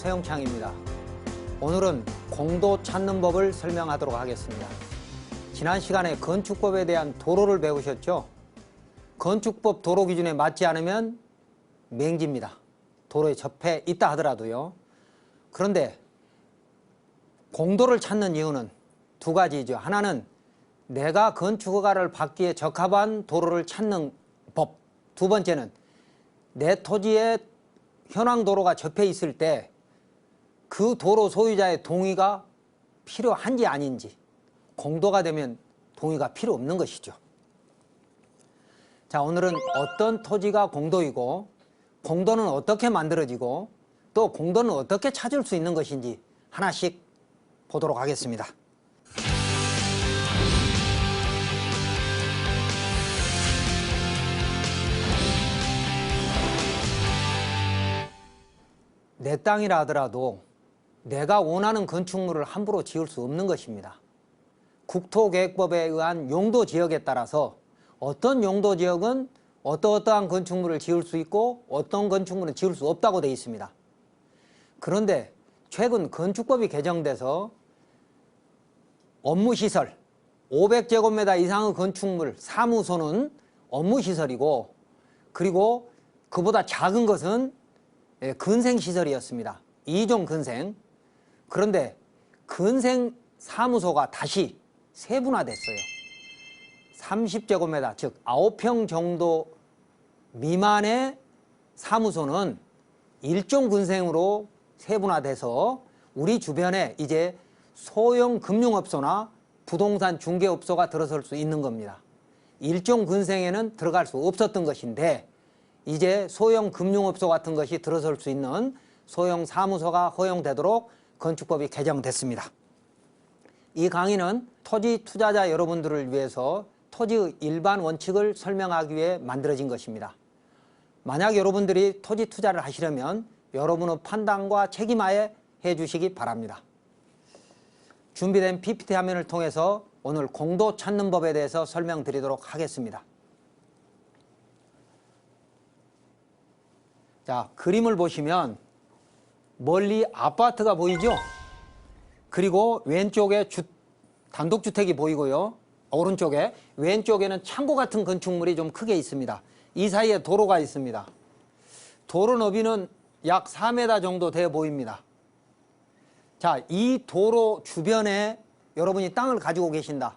서영창입니다. 오늘은 공도 찾는 법을 설명하도록 하겠습니다. 지난 시간에 건축법에 대한 도로를 배우셨죠? 건축법 도로 기준에 맞지 않으면 맹지입니다. 도로에 접해 있다 하더라도요. 그런데 공도를 찾는 이유는 두 가지죠. 하나는 내가 건축허가를 받기에 적합한 도로를 찾는 법. 두 번째는 내 토지에 현황 도로가 접해 있을 때 그 도로 소유자의 동의가 필요한지 아닌지 공도가 되면 동의가 필요 없는 것이죠. 자, 오늘은 어떤 토지가 공도이고 공도는 어떻게 만들어지고 또 공도는 어떻게 찾을 수 있는 것인지 하나씩 보도록 하겠습니다. 내 땅이라 하더라도 내가 원하는 건축물을 함부로 지을 수 없는 것입니다. 국토계획법에 의한 용도 지역에 따라서 어떤 용도 지역은 어떠어떠한 건축물을 지을 수 있고 어떤 건축물은 지을 수 없다고 되어 있습니다. 그런데 최근 건축법이 개정돼서 업무시설 500제곱미터 이상의 건축물 사무소는 업무시설이고 그리고 그보다 작은 것은 예, 근생시설이었습니다. 2종 근생. 그런데 근생 사무소가 다시 세분화됐어요. 30제곱미터, 즉 9평 정도 미만의 사무소는 일종 근생으로 세분화돼서 우리 주변에 이제 소형 금융업소나 부동산 중개업소가 들어설 수 있는 겁니다. 일종 근생에는 들어갈 수 없었던 것인데 이제 소형 금융업소 같은 것이 들어설 수 있는 소형 사무소가 허용되도록 건축법이 개정됐습니다. 이 강의는 토지 투자자 여러분들을 위해서 토지의 일반 원칙을 설명하기 위해 만들어진 것입니다. 만약 여러분들이 토지 투자를 하시려면 여러분의 판단과 책임하에 해주시기 바랍니다. 준비된 PPT 화면을 통해서 오늘 공도 찾는 법에 대해서 설명드리도록 하겠습니다. 자, 그림을 보시면 멀리 아파트가 보이죠? 그리고 왼쪽에 주, 단독주택이 보이고요. 오른쪽에 왼쪽에는 창고 같은 건축물이 좀 크게 있습니다. 이 사이에 도로가 있습니다. 도로 너비는 약 4m 정도 돼 보입니다. 자, 이 도로 주변에 여러분이 땅을 가지고 계신다.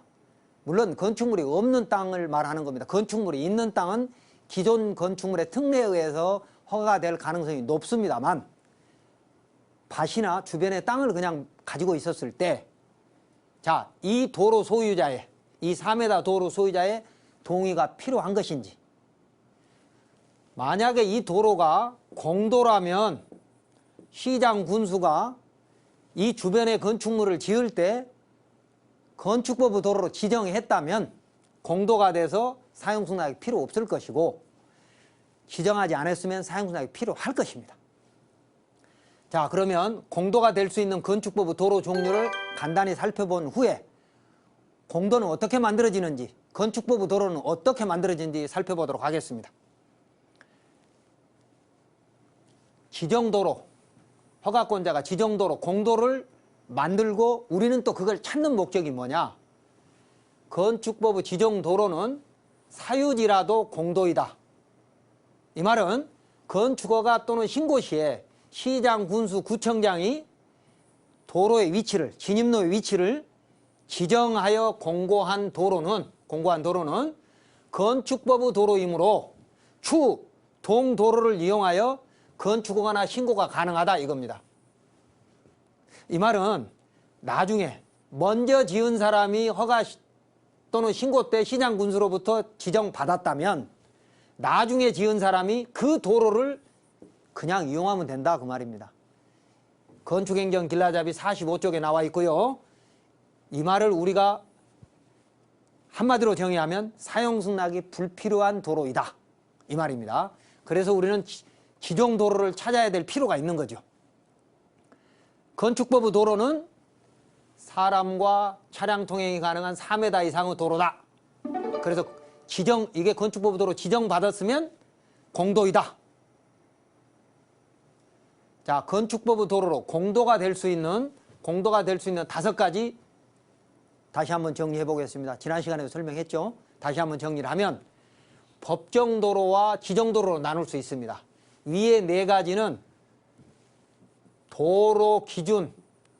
물론 건축물이 없는 땅을 말하는 겁니다. 건축물이 있는 땅은 기존 건축물의 특례에 의해서 허가가 될 가능성이 높습니다만 밭이나 주변에 땅을 그냥 가지고 있었을 때 자, 이 도로 소유자의 이 3m 도로 소유자의 동의가 필요한 것인지 만약에 이 도로가 공도라면 시장 군수가 이 주변의 건축물을 지을 때 건축법의 도로로 지정했다면 공도가 돼서 사용승낙이 필요 없을 것이고 지정하지 않았으면 사용승낙이 필요할 것입니다. 자 그러면 공도가 될 수 있는 건축법의 도로 종류를 간단히 살펴본 후에 공도는 어떻게 만들어지는지 건축법의 도로는 어떻게 만들어지는지 살펴보도록 하겠습니다. 지정도로 허가권자가 지정도로 공도를 만들고 우리는 또 그걸 찾는 목적이 뭐냐 건축법의 지정도로는 사유지라도 공도이다 이 말은 건축허가 또는 신고시에 시장, 군수, 구청장이 도로의 위치를 진입로의 위치를 지정하여 공고한 도로는 공고한 도로는 건축법의 도로이므로 추 동도로를 이용하여 건축허가나 신고가 가능하다 이겁니다. 이 말은 나중에 먼저 지은 사람이 허가 또는 신고 때 시장 군수로부터 지정받았다면 나중에 지은 사람이 그 도로를 그냥 이용하면 된다 그 말입니다. 건축행정 길라잡이 45쪽에 나와 있고요. 이 말을 우리가 한마디로 정의하면 사용승낙이 불필요한 도로이다 이 말입니다. 그래서 우리는 기종 도로를 찾아야 될 필요가 있는 거죠. 건축법의 도로는 사람과 차량 통행이 가능한 3m 이상의 도로다. 그래서 지정 이게 건축법 도로 지정받았으면 공도이다. 자, 건축법의 도로로 공도가 될 수 있는 공도가 될 수 있는 다섯 가지 다시 한번 정리해 보겠습니다. 지난 시간에도 설명했죠. 다시 한번 정리를 하면 법정 도로와 지정 도로로 나눌 수 있습니다. 위에 네 가지는 도로 기준,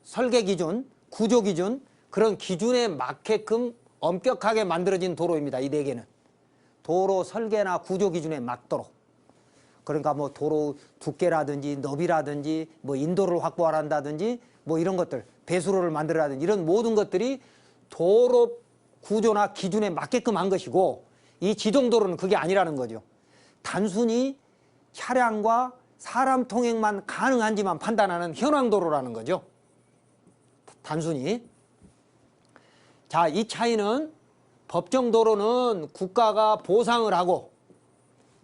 설계 기준, 구조 기준 그런 기준에 맞게끔 엄격하게 만들어진 도로입니다. 이 네 개는 도로 설계나 구조 기준에 맞도록 그러니까 뭐 도로 두께라든지 너비라든지 뭐 인도를 확보한다든지 뭐 이런 것들 배수로를 만들어라든지 이런 모든 것들이 도로 구조나 기준에 맞게끔 한 것이고 이 지정도로는 그게 아니라는 거죠. 단순히 차량과 사람 통행만 가능한지만 판단하는 현황도로라는 거죠. 단순히. 자, 이 차이는 법정도로는 국가가 보상을 하고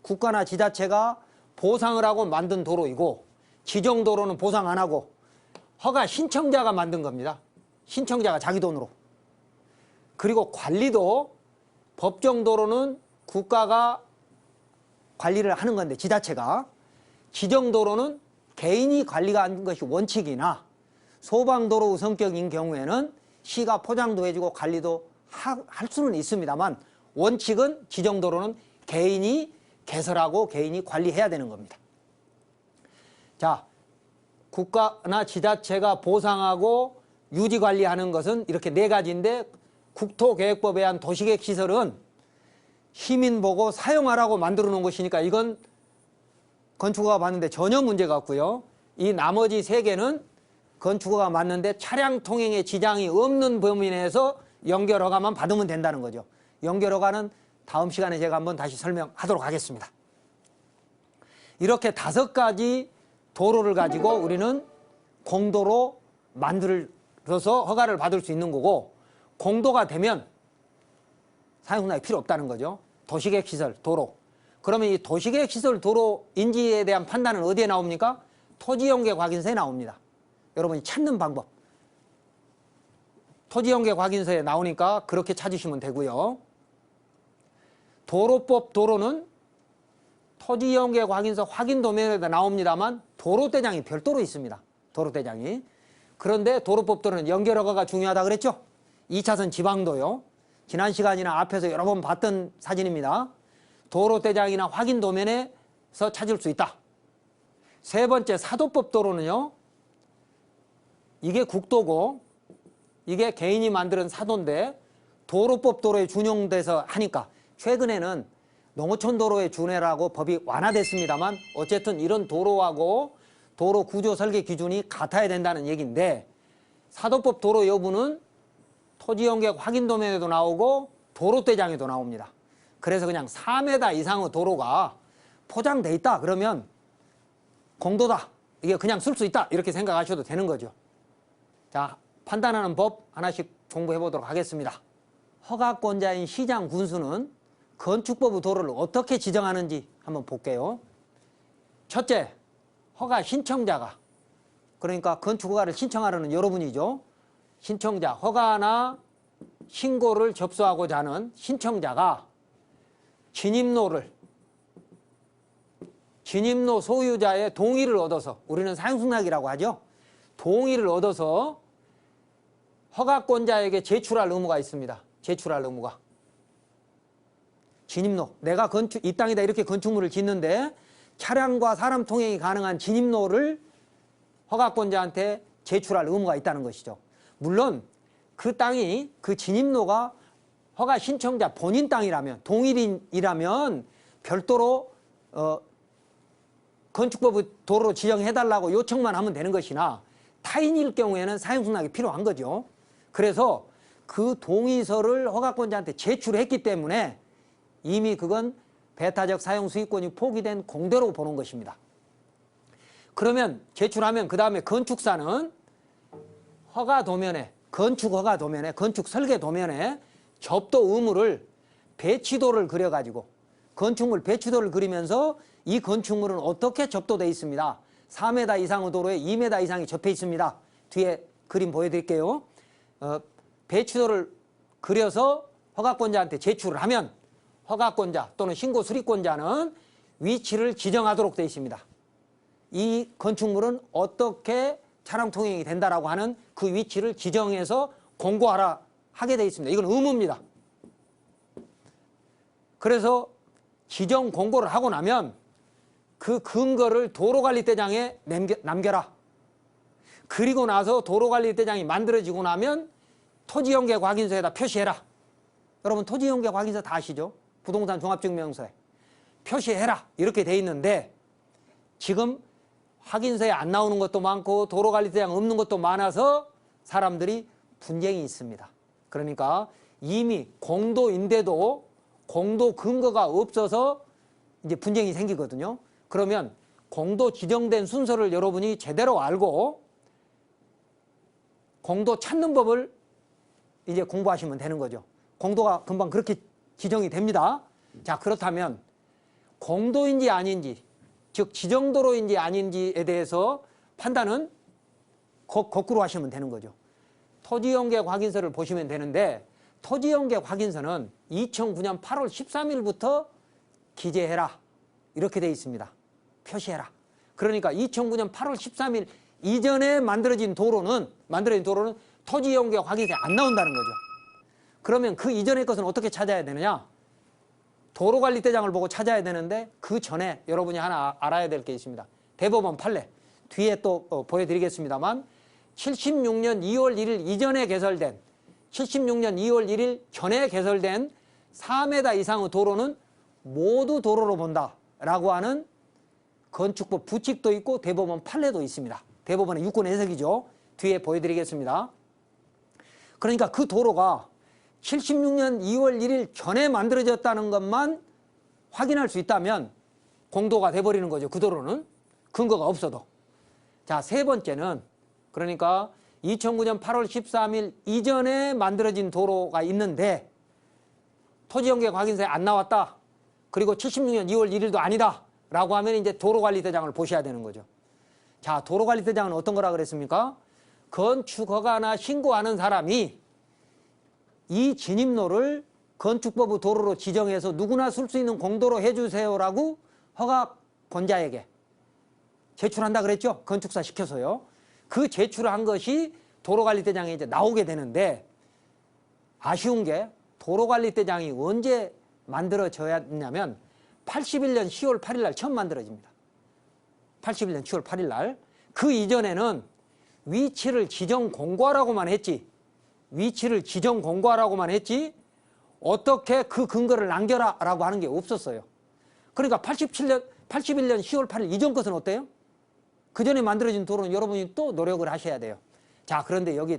국가나 지자체가 보상을 하고 만든 도로이고 지정도로는 보상 안 하고 허가 신청자가 만든 겁니다. 신청자가 자기 돈으로. 그리고 관리도 법정도로는 국가가 관리를 하는 건데 지자체가 지정도로는 개인이 관리가 하는 것이 원칙이나 소방도로 성격인 경우에는 시가 포장도 해주고 관리도 하, 할 수는 있습니다만 원칙은 지정도로는 개인이 개설하고 개인이 관리해야 되는 겁니다. 자, 국가나 지자체가 보상하고 유지 관리하는 것은 이렇게 네 가지인데 국토계획법에 의한 도시계획 시설은 시민 보고 사용하라고 만들어 놓은 것이니까 이건 건축허가 받는데 전혀 문제가 없고요. 이 나머지 세 개는 건축허가 맞는데 차량 통행에 지장이 없는 범위 내에서 연결허가만 받으면 된다는 거죠. 연결허가는 다음 시간에 제가 한번 다시 설명하도록 하겠습니다. 이렇게 다섯 가지 도로를 가지고 우리는 공도로 만들어서 허가를 받을 수 있는 거고 공도가 되면 사용락이 필요 없다는 거죠. 도시계획 시설, 도로. 그러면 이 도시계획 시설 도로 인지에 대한 판단은 어디에 나옵니까? 토지연계 확인서에 나옵니다. 여러분이 찾는 방법. 토지연계 확인서에 나오니까 그렇게 찾으시면 되고요. 도로법 도로는 토지연계 확인서 확인 도면에도 나옵니다만 도로대장이 별도로 있습니다. 도로대장이. 그런데 도로법 도로는 연결허가가 중요하다 그랬죠? 2차선 지방도요. 지난 시간이나 앞에서 여러 번 봤던 사진입니다. 도로대장이나 확인 도면에서 찾을 수 있다. 세 번째 사도법 도로는요. 이게 국도고 이게 개인이 만드는 사도인데 도로법 도로에 준용돼서 하니까 최근에는 농어촌 도로에 준해라고 법이 완화됐습니다만 어쨌든 이런 도로하고 도로 구조 설계 기준이 같아야 된다는 얘기인데 사도법 도로 여부는 토지연계 확인 도면에도 나오고 도로대장에도 나옵니다. 그래서 그냥 4m 이상의 도로가 포장돼 있다 그러면 공도다 이게 그냥 쓸 수 있다 이렇게 생각하셔도 되는 거죠. 자 판단하는 법 하나씩 공부해 보도록 하겠습니다. 허가권자인 시장 군수는 건축법의 도로를 어떻게 지정하는지 한번 볼게요. 첫째, 허가 신청자가 그러니까 건축허가를 신청하려는 여러분이죠. 신청자, 허가나 신고를 접수하고자 하는 신청자가 진입로를 진입로 소유자의 동의를 얻어서 우리는 사용승낙이라고 하죠. 동의를 얻어서 허가권자에게 제출할 의무가 있습니다. 제출할 의무가. 진입로. 내가 건축, 이 땅에다 이렇게 건축물을 짓는데 차량과 사람 통행이 가능한 진입로를 허가권자한테 제출할 의무가 있다는 것이죠. 물론 그 땅이 그 진입로가 허가 신청자 본인 땅이라면 동일인이라면 별도로 어, 건축법 도로 지정해달라고 요청만 하면 되는 것이나 타인일 경우에는 사용승낙이 필요한 거죠. 그래서 그 동의서를 허가권자한테 제출했기 때문에 이미 그건 배타적 사용 수익권이 포기된 공대로 보는 것입니다. 그러면 제출하면 그 다음에 건축사는 허가 도면에 건축 허가 도면에 건축 설계 도면에 접도 의무를 배치도를 그려가지고 건축물 배치도를 그리면서 이 건축물은 어떻게 접도되어 있습니다. 4m 이상의 도로에 2m 이상이 접해 있습니다. 뒤에 그림 보여드릴게요. 어, 배치도를 그려서 허가권자한테 제출을 하면 허가권자 또는 신고 수리권자는 위치를 지정하도록 되어 있습니다. 이 건축물은 어떻게 차량 통행이 된다라고 하는 그 위치를 지정해서 공고하라 하게 되어 있습니다. 이건 의무입니다. 그래서 지정 공고를 하고 나면 그 근거를 도로관리대장에 남겨, 남겨라. 그리고 나서 도로관리대장이 만들어지고 나면 토지연계획 확인서에다 표시해라. 여러분 토지연계획 확인서 다 아시죠? 부동산 종합증명서에 표시해라 이렇게 돼 있는데 지금 확인서에 안 나오는 것도 많고 도로관리대장 없는 것도 많아서 사람들이 분쟁이 있습니다. 그러니까 이미 공도인데도 공도 근거가 없어서 이제 분쟁이 생기거든요. 그러면 공도 지정된 순서를 여러분이 제대로 알고 공도 찾는 법을 이제 공부하시면 되는 거죠. 공도가 금방 그렇게 지정이 됩니다. 자, 그렇다면 공도인지 아닌지, 즉 지정도로인지 아닌지에 대해서 판단은 거, 꾸로 하시면 되는 거죠. 토지연계획 확인서를 보시면 되는데 토지연계획 확인서는 2009년 8월 13일부터 기재해라 이렇게 되어 있습니다. 표시해라. 그러니까 2009년 8월 13일 이전에 만들어진 도로는 만들어진 도로는 토지연계획 확인서에 안 나온다는 거죠. 그러면 그 이전의 것은 어떻게 찾아야 되느냐? 도로관리대장을 보고 찾아야 되는데 그 전에 여러분이 하나 알아야 될 게 있습니다. 대법원 판례 뒤에 또 어, 보여드리겠습니다만 76년 2월 1일 이전에 개설된 76년 2월 1일 전에 개설된 4m 이상의 도로는 모두 도로로 본다라고 하는 건축법 부칙도 있고 대법원 판례도 있습니다. 대법원의 유권 해석이죠. 뒤에 보여드리겠습니다. 그러니까 그 도로가 76년 2월 1일 전에 만들어졌다는 것만 확인할 수 있다면 공도가 돼버리는 거죠. 그 도로는 근거가 없어도. 자, 세 번째는 그러니까 2009년 8월 13일 이전에 만들어진 도로가 있는데 토지연계획 확인서에 안 나왔다. 그리고 76년 2월 1일도 아니다. 라고 하면 이제 도로관리대장을 보셔야 되는 거죠. 자, 도로관리대장은 어떤 거라 그랬습니까? 건축허가나 신고하는 사람이 이 진입로를 건축법의 도로로 지정해서 누구나 쓸 수 있는 공도로 해주세요라고 허가권자에게 제출한다 그랬죠? 건축사 시켜서요. 그 제출한 것이 도로관리대장에 이제 나오게 되는데 아쉬운 게 도로관리대장이 언제 만들어져야냐면 81년 10월 8일 날 처음 만들어집니다. 81년 10월 8일 날. 그 이전에는 위치를 지정 공고하라고만 했지 위치를 지정 공고하라고만 했지 어떻게 그 근거를 남겨라 라고 하는 게 없었어요. 그러니까 87년, 81년 10월 8일 이전 것은 어때요? 그 전에 만들어진 도로는 여러분이 또 노력을 하셔야 돼요. 자, 그런데 여기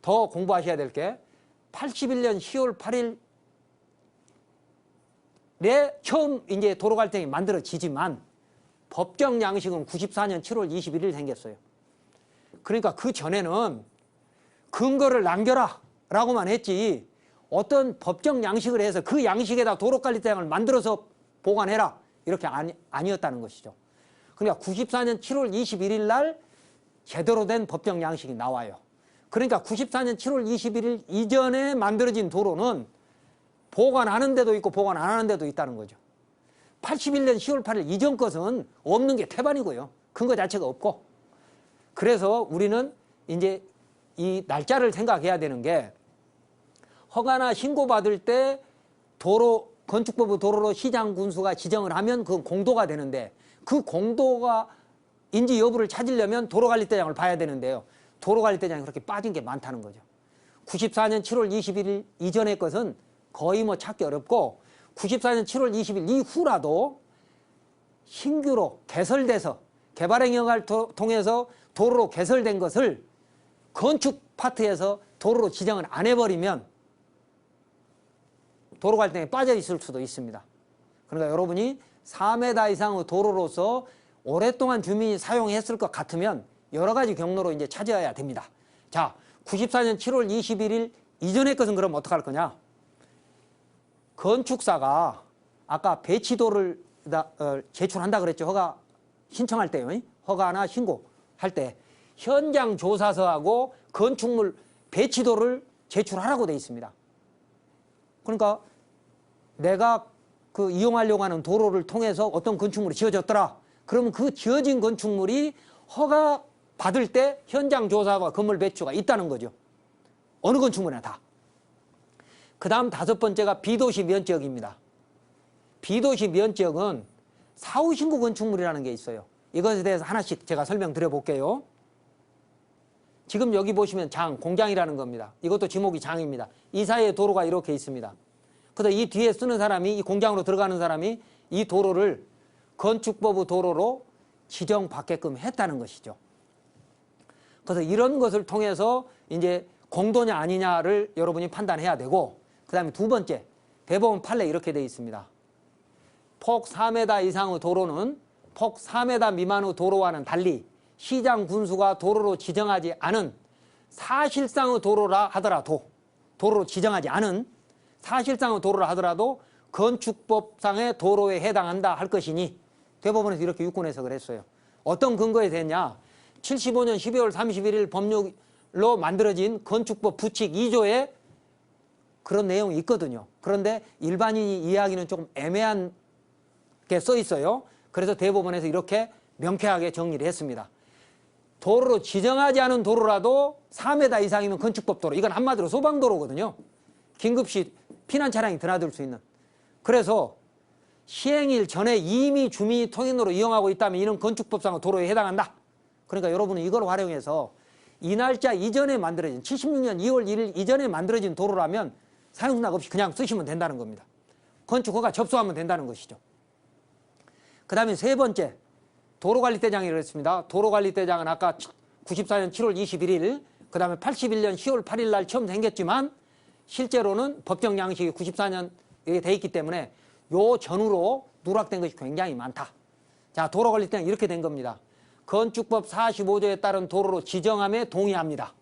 더 공부하셔야 될 게 81년 10월 8일에 처음 이제 도로 갈등이 만들어지지만 법정 양식은 94년 7월 21일 생겼어요. 그러니까 그 전에는 근거를 남겨라 라고만 했지 어떤 법정 양식을 해서 그 양식에다 도로관리대장을 만들어서 보관해라 이렇게 아니, 아니었다는 것이죠. 그러니까 94년 7월 21일 날 제대로 된 법정 양식이 나와요. 그러니까 94년 7월 21일 이전에 만들어진 도로는 보관하는 데도 있고 보관 안 하는 데도 있다는 거죠. 81년 10월 8일 이전 것은 없는 게 태반이고요. 근거 자체가 없고. 그래서 우리는 이제 이 날짜를 생각해야 되는 게 허가나 신고받을 때 도로 건축법의 도로로 시장 군수가 지정을 하면 그 공도가 되는데 그 공도가 인지 여부를 찾으려면 도로관리대장을 봐야 되는데요. 도로관리대장이 그렇게 빠진 게 많다는 거죠. 94년 7월 21일 이전의 것은 거의 뭐 찾기 어렵고 94년 7월 20일 이후라도 신규로 개설돼서 개발행위를 통해서 도로로 개설된 것을 건축 파트에서 도로로 지정을 안 해버리면 도로 갈등에 빠져 있을 수도 있습니다. 그러니까 여러분이 4m 이상의 도로로서 오랫동안 주민이 사용했을 것 같으면 여러 가지 경로로 이제 찾아야 됩니다. 자, 94년 7월 21일 이전의 것은 그럼 어떡할 거냐? 건축사가 아까 배치도를 어, 제출한다 그랬죠. 허가 신청할 때요. 허가나 신고할 때 현장 조사서하고 건축물 배치도를 제출하라고 되어 있습니다. 그러니까 내가 그 이용하려고 하는 도로를 통해서 어떤 건축물이 지어졌더라. 그러면 그 지어진 건축물이 허가 받을 때 현장 조사와 건물 배추가 있다는 거죠. 어느 건축물이나 다. 그 다음 다섯 번째가 비도시 면적입니다. 비도시 면적은 사후신고 건축물이라는 게 있어요. 이것에 대해서 하나씩 제가 설명드려 볼게요. 지금 여기 보시면 장, 공장이라는 겁니다. 이것도 지목이 장입니다. 이 사이에 도로가 이렇게 있습니다. 그래서 이 뒤에 쓰는 사람이, 이 공장으로 들어가는 사람이 이 도로를 건축법의 도로로 지정받게끔 했다는 것이죠. 그래서 이런 것을 통해서 이제 공도냐 아니냐를 여러분이 판단해야 되고, 그 다음에 두 번째, 대법원 판례 이렇게 되어 있습니다. 폭 4m 이상의 도로는 폭 4m 미만의 도로와는 달리 시장 군수가 도로로 지정하지 않은 사실상의 도로라 하더라도 도로로 지정하지 않은 사실상의 도로라 하더라도 건축법상의 도로에 해당한다 할 것이니 대법원에서 이렇게 유권해서 그랬어요. 어떤 근거에 됐냐? 75년 12월 31일 법률로 만들어진 건축법 부칙 2조에 그런 내용이 있거든요. 그런데 일반인이 이해하기는 조금 애매한 게 써 있어요. 그래서 대법원에서 이렇게 명쾌하게 정리를 했습니다. 도로로 지정하지 않은 도로라도 4m 이상이면 건축법 도로. 이건 한마디로 소방도로거든요. 긴급시 피난 차량이 드나들 수 있는. 그래서 시행일 전에 이미 주민이 통행로로 이용하고 있다면 이는 건축법상 도로에 해당한다. 그러니까 여러분은 이걸 활용해서 이 날짜 이전에 만들어진 76년 2월 1일 이전에 만들어진 도로라면 사용수납 없이 그냥 쓰시면 된다는 겁니다. 건축허가 접수하면 된다는 것이죠. 그 다음에 세 번째 도로관리대장이라고 했습니다. 도로관리대장은 아까 94년 7월 21일 그 다음에 81년 10월 8일 날 처음 생겼지만 실제로는 법정 양식이 94년 이게 돼 있기 때문에 요 전후로 누락된 것이 굉장히 많다. 자 도로관리대장 이렇게 된 겁니다. 건축법 45조에 따른 도로로 지정함에 동의합니다.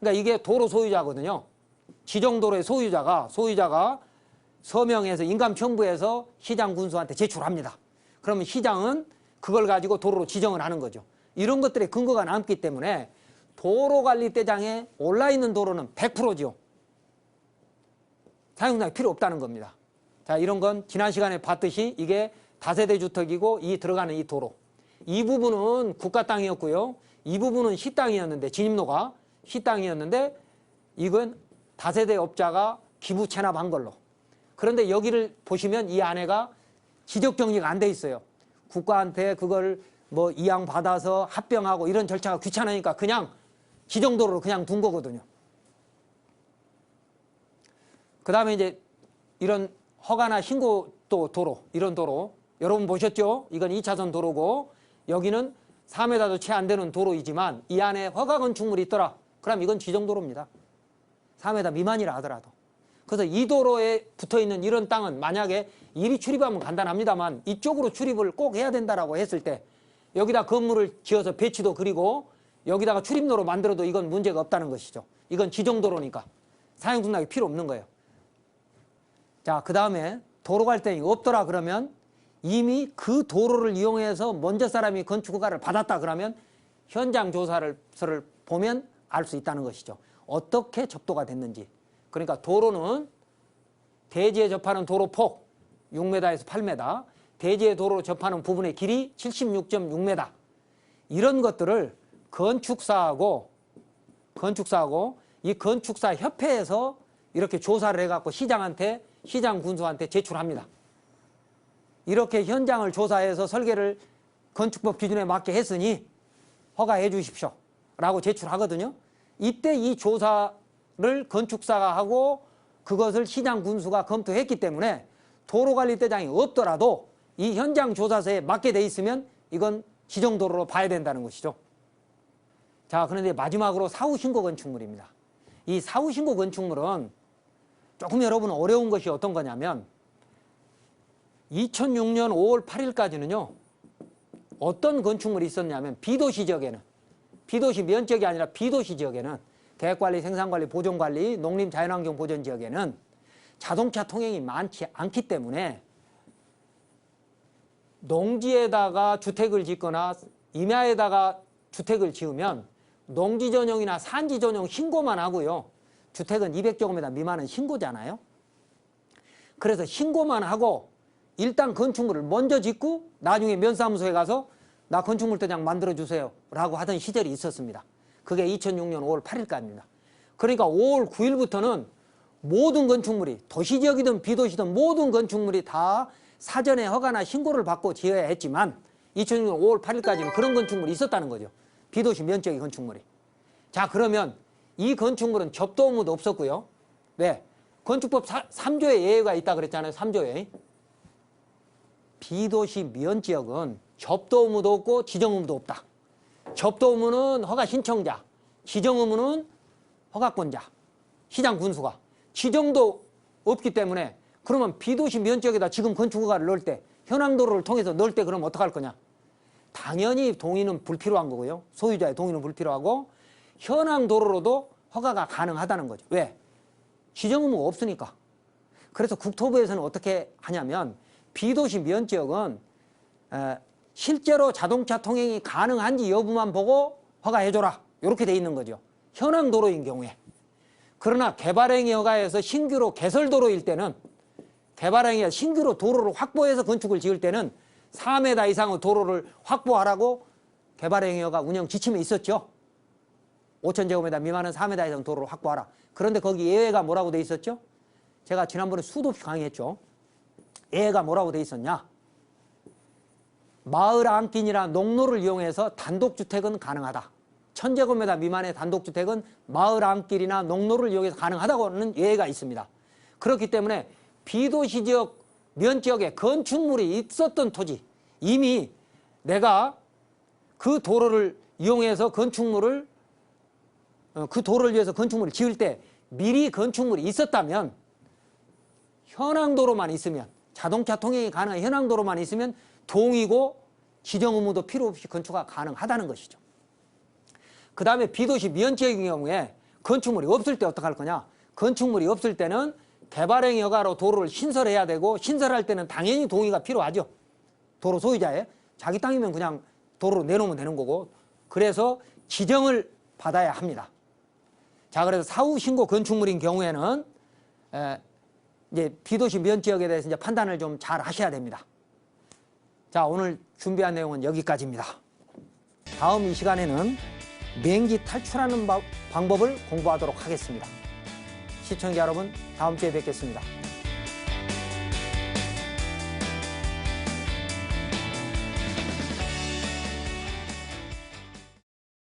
그러니까 이게 도로 소유자거든요. 지정도로의 소유자가 소유자가 서명해서 인감 첨부해서 시장 군수한테 제출합니다. 그러면 시장은 그걸 가지고 도로로 지정을 하는 거죠. 이런 것들의 근거가 남기 때문에 도로관리대장에 올라있는 도로는 100%죠. 사용량이 필요 없다는 겁니다. 자, 이런 건 지난 시간에 봤듯이 이게 다세대 주택이고 이 들어가는 이 도로. 이 부분은 국가 땅이었고요. 이 부분은 시 땅이었는데 진입로가 시 땅이었는데 이건 다세대 업자가 기부 체납한 걸로. 그런데 여기를 보시면 이 안에가 지적 정리가 안 돼 있어요. 국가한테 그걸 뭐 이양 받아서 합병하고 이런 절차가 귀찮으니까 그냥 지정도로 그냥 둔 거거든요. 그 다음에 이제 이런 허가나 신고 또 도로, 이런 도로. 여러분 보셨죠? 이건 2차선 도로고 여기는 4m도 채 안 되는 도로이지만 이 안에 허가 건축물이 있더라. 그럼 이건 지정도로입니다. 4m 미만이라 하더라도. 그래서 이 도로에 붙어 있는 이런 땅은 만약에 이리 출입하면 간단합니다만 이쪽으로 출입을 꼭 해야 된다라고 했을 때 여기다 건물을 지어서 배치도 그리고 여기다가 출입로로 만들어도 이건 문제가 없다는 것이죠. 이건 지정도로니까 사용 등락이 필요 없는 거예요. 자, 그 다음에 도로 갈때 없더라 그러면 이미 그 도로를 이용해서 먼저 사람이 건축 허가를 받았다 그러면 현장 조사를 보면 알 수 있다는 것이죠. 어떻게 접도가 됐는지. 그러니까 도로는 대지에 접하는 도로 폭 6m에서 8m, 대지의 도로로 접하는 부분의 길이 76.6m. 이런 것들을 건축사하고 건축사하고 이 건축사 협회에서 이렇게 조사를 해갖고 시장한테 시장 군수한테 제출합니다. 이렇게 현장을 조사해서 설계를 건축법 기준에 맞게 했으니 허가해 주십시오. 라고 제출하거든요. 이때 이 조사 를 건축사가 하고 그것을 시장 군수가 검토했기 때문에 도로관리대장이 없더라도 이 현장 조사서에 맞게 돼 있으면 이건 지정도로로 봐야 된다는 것이죠. 자, 그런데 마지막으로 사후신고 건축물입니다. 이 사후신고 건축물은 조금 여러분 어려운 것이 어떤 거냐면 2006년 5월 8일까지는요. 어떤 건축물이 있었냐면 비도시 지역에는 비도시 면적이 아니라 비도시 지역에는 계획관리, 생산관리, 보존관리, 농림 자연환경 보전 지역에는 자동차 통행이 많지 않기 때문에 농지에다가 주택을 짓거나 임야에다가 주택을 지으면 농지 전용이나 산지 전용 신고만 하고요. 주택은 200제곱미터 미만은 신고잖아요. 그래서 신고만 하고 일단 건축물을 먼저 짓고 나중에 면사무소에 가서 나 건축물 도장 만들어 주세요 라고 하던 시절이 있었습니다. 그게 2006년 5월 8일까지입니다. 그러니까 5월 9일부터는 모든 건축물이 도시지역이든 비도시든 모든 건축물이 다 사전에 허가나 신고를 받고 지어야 했지만 2006년 5월 8일까지는 그런 건축물이 있었다는 거죠. 비도시 면적의 건축물이. 자 그러면 이 건축물은 접도 의무도 없었고요. 왜? 건축법 3조에 예외가 있다 그랬잖아요. 3조에. 비도시 면 지역은 접도 의무도 없고 지정 의무도 없다. 접도 의무는 허가 신청자, 지정 의무는 허가권자, 시장 군수가 지정도 없기 때문에 그러면 비도시 면적에다 지금 건축허가를 넣을 때 현황도로를 통해서 넣을 때 그럼 어떡할 거냐? 당연히 동의는 불필요한 거고요. 소유자의 동의는 불필요하고 현황도로로도 허가가 가능하다는 거죠. 왜? 지정 의무가 없으니까. 그래서 국토부에서는 어떻게 하냐면 비도시 면적은 에, 실제로 자동차 통행이 가능한지 여부만 보고 허가해줘라. 이렇게 돼 있는 거죠. 현황 도로인 경우에. 그러나 개발행위 허가에서 신규로 개설도로일 때는 개발행위가 신규로 도로를 확보해서 건축을 지을 때는 4m 이상의 도로를 확보하라고 개발행위가 운영 지침에 있었죠. 5천제곱미터 미만은 4m 이상 도로를 확보하라. 그런데 거기 예외가 뭐라고 돼 있었죠? 제가 지난번에 수도 없이 강의했죠. 예외가 뭐라고 돼 있었냐? 마을 안긴이나 농로를 이용해서 단독주택은 가능하다. 천제곱미터 미만의 단독주택은 마을 안길이나 농로를 이용해서 가능하다고는 예외가 있습니다. 그렇기 때문에 비도시 지역 면 지역에 건축물이 있었던 토지 이미 내가 그 도로를 이용해서 건축물을 어, 그 도로를 위해서 건축물을 지을 때 미리 건축물이 있었다면 현황도로만 있으면 자동차 통행이 가능한 현황도로만 있으면 동이고 지정 의무도 필요 없이 건축가 가능하다는 것이죠. 그 다음에 비도시 미연지역의 경우에 건축물이 없을 때 어떡할 거냐? 건축물이 없을 때는 개발행위 허가로 도로를 신설해야 되고 신설할 때는 당연히 동의가 필요하죠. 도로 소유자의 자기 땅이면 그냥 도로로 내놓으면 되는 거고 그래서 지정을 받아야 합니다. 자 그래서 사후 신고 건축물인 경우에는 에, 이제 비도시 면 지역에 대해서 이제 판단을 좀 잘 하셔야 됩니다. 자 오늘 준비한 내용은 여기까지입니다. 다음 이 시간에는 맹지 탈출하는 바- 방법을 공부하도록 하겠습니다. 시청자 여러분 다음 주에 뵙겠습니다.